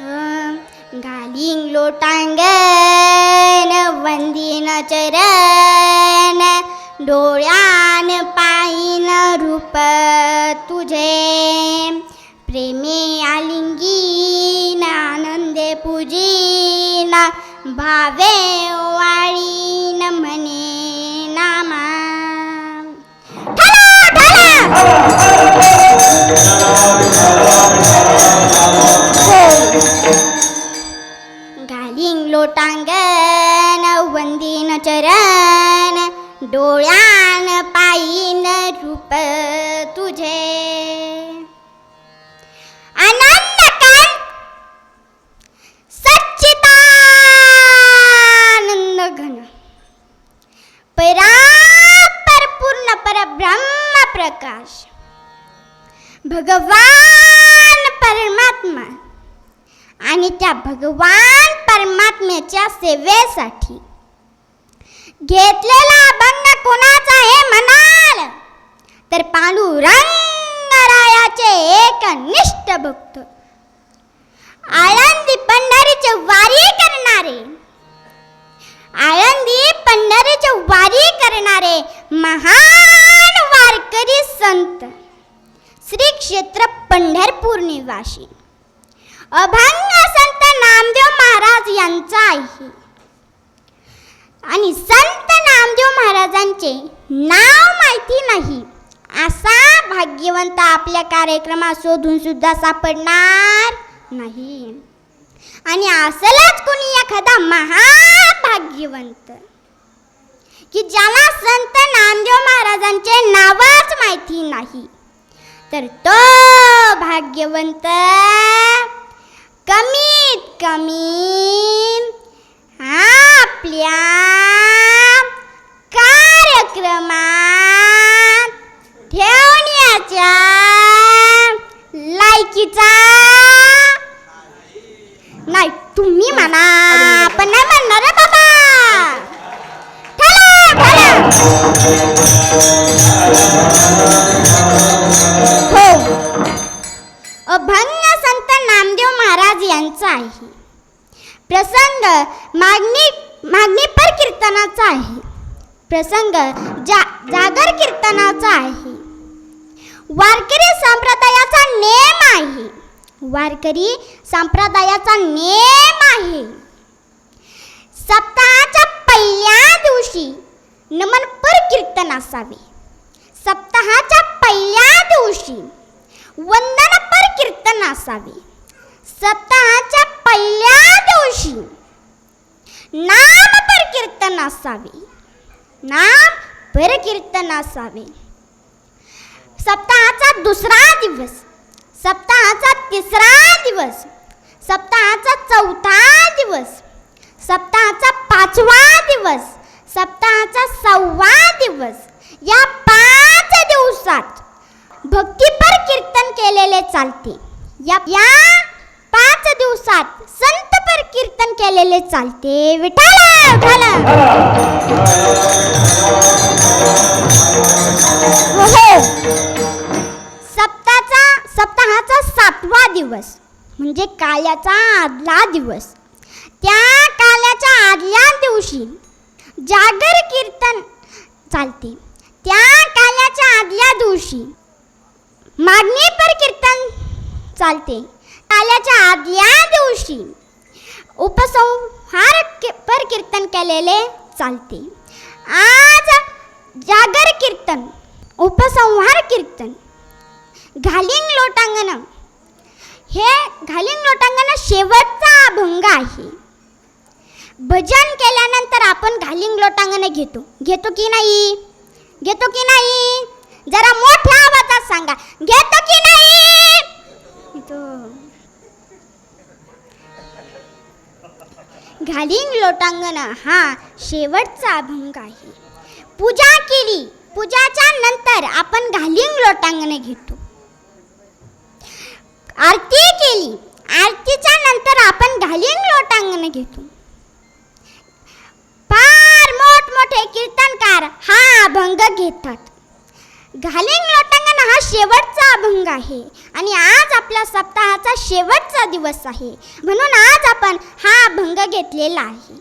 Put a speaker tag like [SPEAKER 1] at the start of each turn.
[SPEAKER 1] घालीन लोटांगण वंदीन चरण डोळ्यान पाहिन रूप तुझे. प्रेमे आलिंगीन आनंदे पूजीन भावे डोळ्यान पायीन रूप तुझे. आनंद कान सच्चिदानंद घन. परापर पूर्ण परब्रह्म प्रकाश. भगवान परमात्मा आणि त्या भगवान परमात्म्याच्या सेवेसाठी घेतलेला अभंग कोणाचा हे म्हणाल? तर पांडुरंगरायाचे एक निष्ठ भक्त. आळंदी पंढरीचे वारी करणारे. आळंदी पंढरीचे वारी करणारे महान वारकरी संत. श्री क्षेत्र पंढरपूर निवासी. अभंग संत नामदेव महाराज यांचा आहे. आणि संत नामदेव महाराजांचे नाव माहिती नाही. असा भाग्यवंत आपल्या कार्यक्रमात शोधून सुद्धा सापडणार नाही. आणि असलच कोणी एखादा महाभाग्यवंत. की ज्याला संत नामदेव महाराजांचे नावच माहिती नाही. तर तो भाग्यवंत कमीत कमी आपल्या कार्यक्रमात ठेवण्याच्या लायकीचा नाही तुम्ही म्हणा पण नाही म्हणणार रे बाबा. हो. अभंग संत नामदेव महाराज यांचा आहे. प्रसंग मागणी मागणी पर कीर्तनाचा आहे. प्रसंग जा जागर कीर्तनाचा आहे. वारकरी संप्रदायाचा नेम आहे. वारकरी संप्रदायाचा नेम आहे. सप्ताहाच्या पहिल्या दिवशी नमनपर कीर्तन असावे. सप्ताहाच्या पहिल्या दिवशी वंदनपर कीर्तन असावे. सप्ताहाच्या पहिल्या दिवशी नाम पर कीर्तन असावे नाम पर कीर्तन असावे सप्ताहाचा दुसरा दिवस। सप्ताहाचा तिसरा दिवस। सप्ताहाचा चौथा दिवस। सप्ताहाचा पाचवा दिवस। सप्ताहाचा सहावा दिवस। या पाच दिवसात भक्तीपर कीर्तन केलेले चालते। या या पाच दिवसात संत कीर्तन केलेले चालते. विठाला विठाला. हो. सप्ताहाचा सप्ताहाचा सातवा दिवस म्हणजे काल्याचा आदला दिवस. त्या काल्याच्या आदल्या दिवशी जागर कीर्तन चालते. त्या काल्याच्या आदल्या दिवशी मागणी पर कीर्तन चालते. काल्याच्या आदल्या दिवशी उपसंहार पर कीर्तन केलेले चालते. आज जागर कीर्तन उपसंहार कीर्तन घालिंग लोटांगण हे घालिंग लोटांगण शेवटचा अभंग आहे. भजन केल्यानंतर आपण घालिंग लोटांगण घेतो. घेतो की नाही? घेतो की नाही? जरा मोठ्या आवाजात सांगा. घेतो की नाही? घालीन घालिंग लोटांगण हा शेवटचा अभंग आहे. पूजा केली पूजाच्या नंतर आपण घालिंग लोटांगण घेतो. आरती केली आरतीच्या नंतर आपण घालिंग लोटांगण घेतो. फार मोठमोठे कीर्तनकार हा अभंग घेतात. घालिंग लोटांगण मित्रांनो हा शेवटचा अभंग आहे. आणि आज आपल्या सप्ताहाचा शेवटचा दिवस आहे. म्हणून आज आपण हा अभंग घेतलेला आहे.